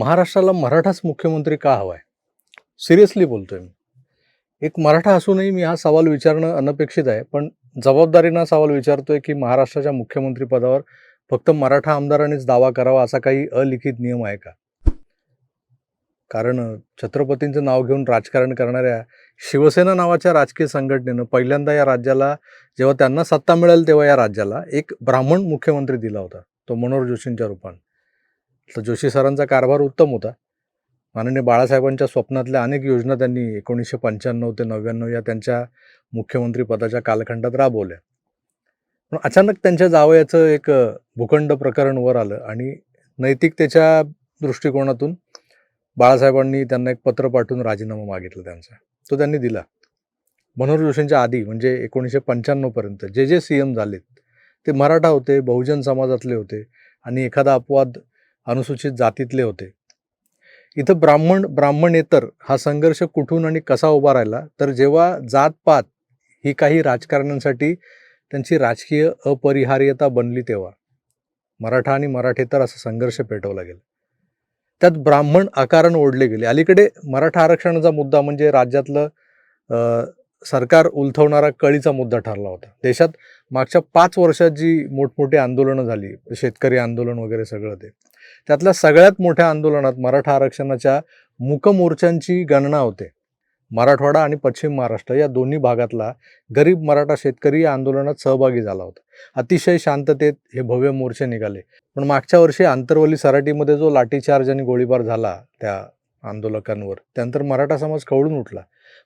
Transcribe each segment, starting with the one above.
महाराष्ट्राला मराठाच मुख्यमंत्री का हवा आहे सिरियसली बोलतोय मी. एक मराठा असूनही मी हा सवाल विचारणं अनपेक्षित आहे पण जबाबदारीनं सवाल विचारतोय की महाराष्ट्राच्या मुख्यमंत्रीपदावर फक्त मराठा आमदारांनीच दावा करावा असा काही अलिखित नियम आहे का? कारण छत्रपतींचं नाव घेऊन राजकारण करणाऱ्या शिवसेना नावाच्या राजकीय संघटनेनं पहिल्यांदा या राज्याला जेव्हा त्यांना सत्ता मिळेल तेव्हा या राज्याला एक ब्राह्मण मुख्यमंत्री दिला होता तो मनोहर जोशींच्या रूपाने. तर जोशी सरांचा कारभार उत्तम होता. माननीय बाळासाहेबांच्या स्वप्नातल्या अनेक योजना त्यांनी एकोणीसशे पंच्याण्णव ते नव्याण्णव या त्यांच्या मुख्यमंत्री पदाच्या कालखंडात राबवल्या. पण अचानक त्यांच्या जावयाचं एक भूखंड प्रकरण वर आलं आणि नैतिकतेच्या दृष्टिकोनातून बाळासाहेबांनी त्यांना एक पत्र पाठवून राजीनामा मागितला त्यांचा. तो त्यांनी दिला. मनोहर जोशींच्या आधी म्हणजे एकोणीसशे पंच्याण्णवपर्यंत जे जे सी एम झालेत ते मराठा होते बहुजन समाजातले होते आणि एखादा अपवाद अनुसूचित जातीतले होते. इथं ब्राह्मण ब्राह्मणेतर हा संघर्ष कुठून आणि कसा उभा राहिला? तर जेव्हा जातपात ही काही राजकारण्यांसाठी त्यांची राजकीय अपरिहार्यता बनली तेव्हा. मराठा आणि मराठेतर असा संघर्ष पेटवला गेला. त्यात ब्राह्मण आकारण ओढले गेले. अलीकडे मराठा आरक्षणाचा मुद्दा म्हणजे राज्यातलं सरकार उलथवणारा कळीचा मुद्दा ठरला होता. देशात मागच्या पाच वर्षात जी मोठमोठी आंदोलनं झाली शेतकरी आंदोलन वगैरे सगळं ते त्यातल्या सगळ्यात मोठ्या आंदोलनात मराठा आरक्षणाच्या मुकमोर्चांची गणना होते. मराठवाडा आणि पश्चिम महाराष्ट्र या दोन्ही भागातला गरीब मराठा शेतकरी या आंदोलनात सहभागी झाला होता. अतिशय शांततेत हे भव्य मोर्चे निघाले. पण मागच्या वर्षी आंतरवली सराटीमध्ये जो लाठीचार्ज आणि गोळीबार झाला त्या आंदोलकांवर त्यानंतर मराठा समाज खवळून उठला.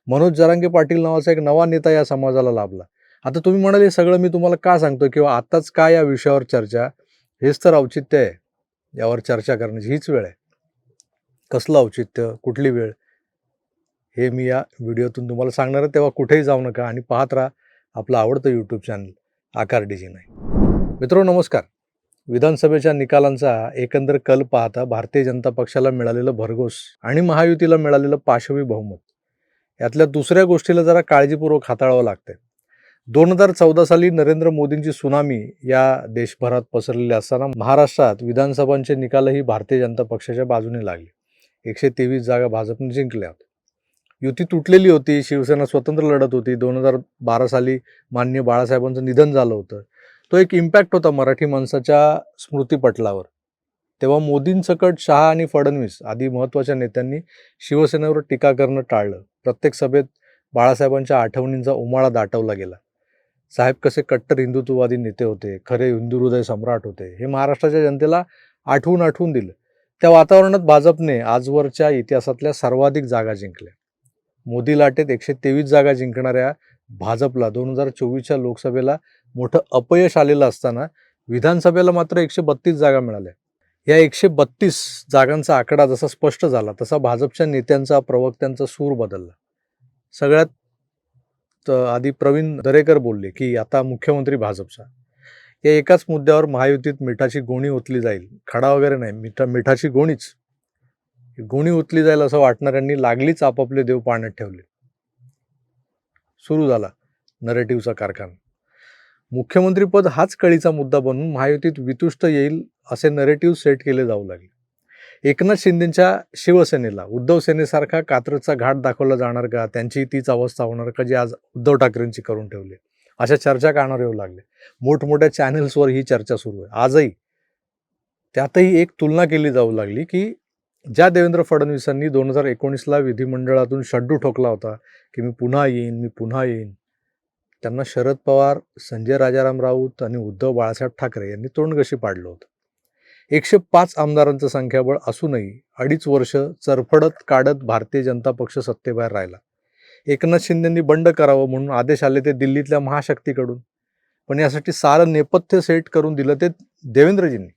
मनोज जरांगे पाटील नावाचा एक नवा नेता या समाजाला लाभला. आता तुम्ही म्हणाल हे सगळं मी तुम्हाला का सांगतो किंवा आत्ताच का या विषयावर चर्चा? हेच तर औचित्य आहे. यावर चर्चा करण्याची हीच वेळ आहे. कसलं औचित्य कुठली वेळ? हे मी या व्हिडिओतून तुम्हाला सांगणार आहे. तेव्हा कुठेही जाऊ नका आणि पाहत राहा आपलं आवडतं यूट्यूब चॅनल आकार डिझी नाही मित्रो नमस्कार. विधानसभेच्या निकालांचा एकंदर कल पाहता भारतीय जनता पक्षाला मिळालेलं भरघोस आणि महायुतीला मिळालेलं पाशवी बहुमत. यातल्या दुसऱ्या गोष्टीला जरा काळजीपूर्वक हाताळावं लागतं दोन हजार चौदा साली नरेंद्र मोदींची सुनामी या देशभरात पसरलेली असताना महाराष्ट्रात विधानसभांचे निकालही भारतीय जनता पक्षाच्या बाजूने लागले. एकशे तेवीस जागा भाजपने जिंकल्या होत्या युती तुटलेली होती शिवसेना स्वतंत्र लढत होती. दोन हजार बारा साली मान्य बाळासाहेबांचं निधन झालं होतं. तो एक इम्पॅक्ट होता मराठी माणसाच्या स्मृतीपटलावर. तेव्हा मोदींसकट शहा आणि फडणवीस आदी महत्त्वाच्या नेत्यांनी शिवसेनेवर टीका करणं टाळलं. प्रत्येक सभेत बाळासाहेबांच्या आठवणींचा उमाळा दाटवला गेला. साहेब कसे कट्टर हिंदुत्ववादी नेते होते खरे हिंदू हृदय सम्राट होते हे महाराष्ट्राच्या जनतेला आठवून आठवून दिलं. त्या वातावरणात भाजपने आजवरच्या इतिहासातल्या सर्वाधिक जागा जिंकल्या. मोदी लाटेत एकशे तेवीस जागा जिंकणाऱ्या भाजपला दोन हजार चोवीसच्या लोकसभेला मोठं अपयश आलेलं असताना विधानसभेला मात्र एकशे बत्तीस जागा मिळाल्या. या एकशे बत्तीस जागांचा आकडा जसा स्पष्ट झाला तसा भाजपच्या नेत्यांचा प्रवक्त्यांचा सूर बदलला. सगळ्यात आधी प्रवीण दरेकर बोलले की आता मुख्यमंत्री भाजपचा. या एकाच मुद्द्यावर महायुतीत मिठाची गोणी ओतली जाईल. खडा वगैरे नाही मिठा मिठाची गोणीच. गोणी ओतली जाईल असं वाटणाऱ्यांनी लागलीच आपापले देव पाण्यात ठेवले. सुरू झाला नरेटिव्हचा कारखाना. मुख्यमंत्रीपद हाच कळीचा मुद्दा बनून महायुतीत वितुष्ट येईल असे नरेटिव्ह सेट केले जाऊ लागले. एकनाथ शिंदेच्या शिवसेनेला उद्धव सेनेसारखा कात्रचा घाट दाखवला जाणार का? त्यांची तीच अवस्था होणार का जी आज उद्धव ठाकरेंची करून ठेवली? अशा चर्चा कानावर येऊ लागले. मोठमोठ्या चॅनेल्सवर ही चर्चा सुरू आहे. आजही त्यातही एक तुलना केली जाऊ लागली की ज्या देवेंद्र फडणवीसांनी दोन हजार एकोणीसला विधिमंडळातून शड्डू ठोकला होता की मी पुन्हा येईन मी पुन्हा येईन त्यांना शरद पवार संजय राजाराम राऊत आणि उद्धव बाळासाहेब ठाकरे यांनी तोंडगशी पाडलं होतं. एकशे पाच आमदारांचं संख्याबळ असूनही अडीच वर्ष चरफडत काढत भारतीय जनता पक्ष सत्तेबाहेर राहिला. एकनाथ शिंदेंनी बंड करावं म्हणून आदेश आले ते दिल्लीतल्या महाशक्तीकडून. पण यासाठी सारं नेपथ्य सेट करून दिलं ते देवेंद्रजींनी.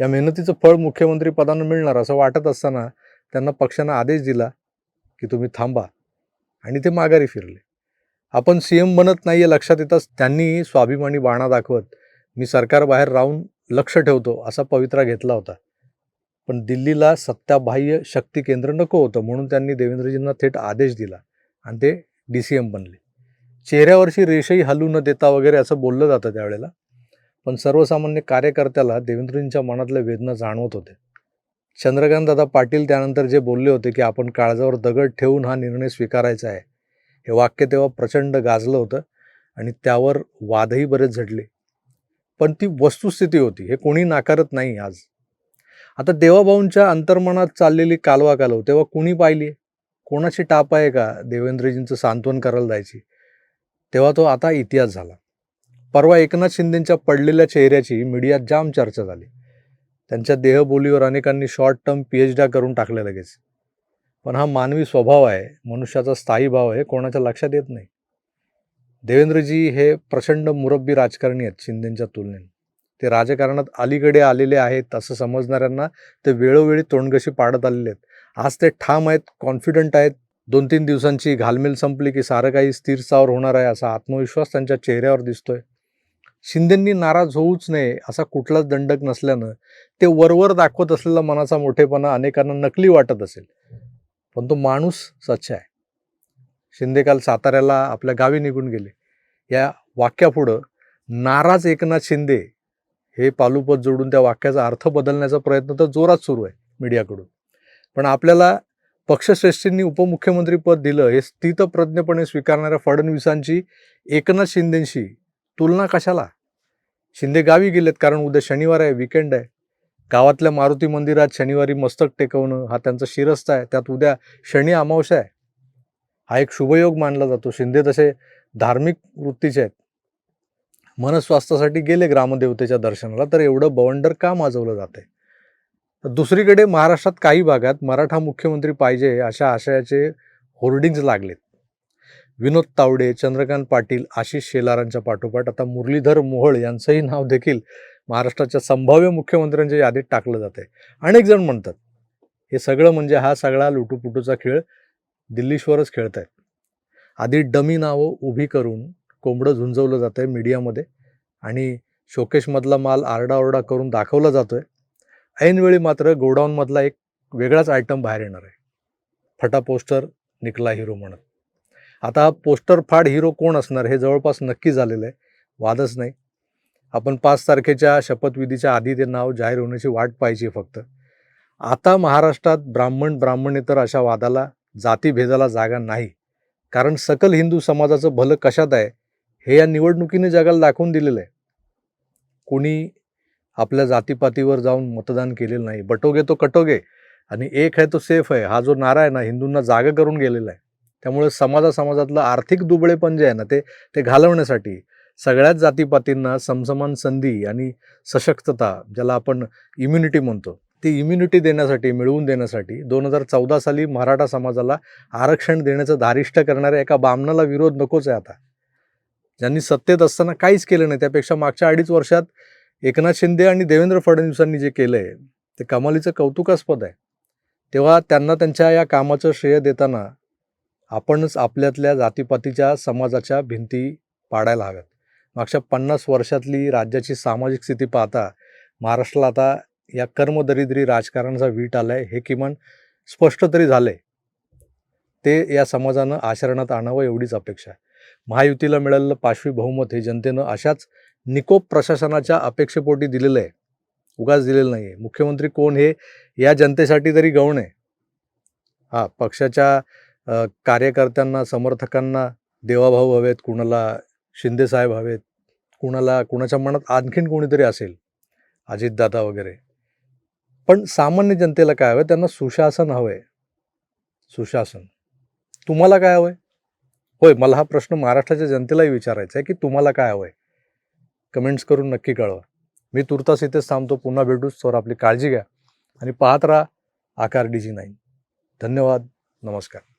या मेहनतीचं फळ मुख्यमंत्री पदानं मिळणार असं वाटत असताना त्यांना पक्षानं आदेश दिला की तुम्ही थांबा. आणि ते माघारी फिरले. आपण सी एम बनत नाही आहे लक्षात येताच त्यांनी स्वाभिमानी बाणा दाखवत मी सरकारबाहेर राहून लक्ष ठेवतो असा पवित्रा घेतला होता. पण दिल्लीला सत्ताबाह्य शक्ती केंद्र नको होतं म्हणून त्यांनी देवेंद्रजींना थेट आदेश दिला आणि ते डी सी एम बनले. चेहऱ्यावरची रेषही हलू न देता वगैरे असं बोललं जातं त्यावेळेला पण सर्वसामान्य कार्यकर्त्याला देवेंद्रजींच्या मनातल्या वेदना जाणवत होते चंद्रकांत दादा पाटील त्यानंतर जे बोलले होते की आपण काळजावर दगड ठेवून हा निर्णय स्वीकारायचा आहे हे वाक्य तेव्हा प्रचंड गाजलं होतं आणि त्यावर वादही बरेच झडले पण ती वस्तुस्थिती होती. हे कोणी नाकारत नाही आज. आता देवाभाऊंच्या अंतर्मनात चाललेली कालवा कालव तेव्हा कुणी पाहिली? कोणाची टाप आहे का देवेंद्रजींचं सांत्वन करायला जायची? तेव्हा तो आता इतिहास झाला. परवा एकनाथ शिंदेंच्या पडलेल्या चेहऱ्याची मीडियात जाम चर्चा झाली. त्यांच्या देहबोलीवर अनेकांनी शॉर्ट टर्म पी एच ड्या करून टाकले लगेच. पण हा मानवी स्वभाव आहे मनुष्याचा स्थायी भाव आहे कोणाच्या लक्षात येत नाही. देवेंद्रजी हे प्रचंड मुरब्बी राजकारणी आहेत शिंदेच्या तुलनेत ते राजकारणात अलीकडे आलेले आहेत असं समजणाऱ्यांना ते वेळोवेळी तोंडगशी पाडत आलेले आहेत. आज ते ठाम आहेत कॉन्फिडंट आहेत. दोन तीन दिवसांची घालमेल संपली की सारं काही स्थिर सावर होणार आहे असा आत्मविश्वास त्यांच्या चेहऱ्यावर दिसतोय. शिंदेंनी नाराज होऊच नये असा कुठलाच दंडक नसल्यानं ते वरवर दाखवत असलेला मनाचा मोठेपणा अनेकांना नकली वाटत असेल. पण तो माणूस सच्चा आहे. शिंदे काल साताऱ्याला आपल्या गावी निघून गेले. या वाक्यापुढं नाराज एकनाथ शिंदे हे पालुपत जोडून त्या वाक्याचा अर्थ बदलण्याचा प्रयत्न तर जोरात सुरू आहे मीडियाकडून. पण आपल्याला पक्षश्रेष्ठींनी उपमुख्यमंत्रीपद दिलं हे स्थितप्रज्ञपणे स्वीकारणाऱ्या फडणवीसांची एकनाथ शिंदेशी तुलना कशाला? शिंदे गावी गेलेत कारण उद्या शनिवार आहे विकेंड आहे. गावातल्या मारुती मंदिरात शनिवारी मस्तक टेकवणं हा त्यांचा शिरस्ता आहे. त्यात उद्या शनी अमावस्या आहे. हा एक शुभयोग मानला जातो. शिंदे तसे धार्मिक वृत्तीचे आहेत. मनस्वास्थ्यासाठी गेले ग्रामदेवतेच्या दर्शनाला तर एवढं बवंडर का माजवलं जाते दुसरीकडे महाराष्ट्रात काही भागात मराठा मुख्यमंत्री पाहिजे अशा आशयाचे होर्डिंग्ज लागलेत. विनोद तावडे चंद्रकांत पाटील आशिष शेलारांच्या पाठोपाठ आता मुरलीधर मोहोळ यांचंही नाव देखील महाराष्ट्राच्या संभाव्य मुख्यमंत्र्यांच्या यादीत टाकलं जात आहे अनेक जण म्हणतात हे सगळं म्हणजे हा सगळा लुटूपुटूचा खेळ दिल्लीश्वरच खेळत आहेत आधी डमी नावं उभी करून कोंबडं झुंजवलं जातं आहे मीडियामध्ये आणि शोकेशमधला माल आरडाओरडा करून दाखवला जातो आहे ऐनवेळी मात्र गोडाऊनमधला एक वेगळाच आयटम बाहेर येणार आहे. फटा पोस्टर निकला हिरो म्हणत. आता हा पोस्टर फाड हिरो कोण असणार हे जवळपास नक्की झालेलं आहे. वादच नाही. आपण पाच तारखेच्या शपथविधीच्या आधी ते नाव जाहीर होण्याची वाट पाहिजे फक्त. आता महाराष्ट्रात ब्राह्मण ब्राह्मणेतर अशा वादाला जातीभेदाला जागा नाही. कारण सकल हिंदू समाजाचं भलं कशात आहे हे या निवडणुकीने जगाला दाखवून दिलेलं आहे कोणी आपल्या जातीपातीवर जाऊन मतदान केलेलं नाही. बटोगे तो कटोगे आणि एक आहे तो सेफ आहे. हा जो नारा आहे ना हिंदूंना जागा करून गेलेला आहे. त्यामुळे समाजा समाजातलं आर्थिक दुबळेपण जे आहे ना ते ते घालवण्यासाठी सगळ्याच जातीपातींना समसमान संधी आणि सशक्तता ज्याला आपण इम्युनिटी म्हणतो ती इम्युनिटी देण्यासाठी मिळवून देण्यासाठी दोन हजार चौदा साली मराठा समाजाला आरक्षण देण्याचं धारिष्ट करणाऱ्या एका बामणाला विरोध नकोच आहे आता. ज्यांनी सत्तेत असताना काहीच केलं नाही त्यापेक्षा मागच्या अडीच वर्षात एकनाथ शिंदे आणि देवेंद्र फडणवीसांनी जे केलं आहे ते कमालीचं कौतुकास्पद आहे. तेव्हा त्यांना त्यांच्या या कामाचं श्रेय देताना आपणच आपल्यातल्या जातीपातीच्या समाजाच्या भिंती पाडायला हव्यात. मागच्या पन्नास वर्षातली राज्याची सामाजिक स्थिती पाहता महाराष्ट्राला आता या कर्मदरिद्री राजकारणाचा वीट आला आहे हे किमान स्पष्ट तरी झालं आहे ते या समाजानं आचरणात आणावं एवढीच अपेक्षा आहे. महायुतीला मिळालेलं पाशवी बहुमत हे जनतेनं अशाच निकोप प्रशासनाच्या अपेक्षेपोटी दिलेलं आहे. उगाच दिलेलं नाही आहे मुख्यमंत्री कोण हे या जनतेसाठी तरी गौण आहे. हा पक्षाच्या कार्यकर्त्यांना समर्थकांना देवाभाऊ हवेत कुणाला शिंदेसाहेब हवेत कुणाला कुणाच्या मनात आणखीन कोणीतरी असेल अजितदादा वगैरे. पण सामान्य जनतेला काय हवं त्यांना सुशासन हवं आहे सुशासन. तुम्हाला काय हवं आहे होय मला हा प्रश्न महाराष्ट्राच्या जनतेलाही विचारायचा आहे की तुम्हाला काय हवं आहे कमेंट्स करून नक्की कळवा. मी तुर्तास इथेच थांबतो. पुन्हा भेटूच तर आपली काळजी घ्या. आणि पाहत राहा आकार डी जी नाईन. धन्यवाद. नमस्कार.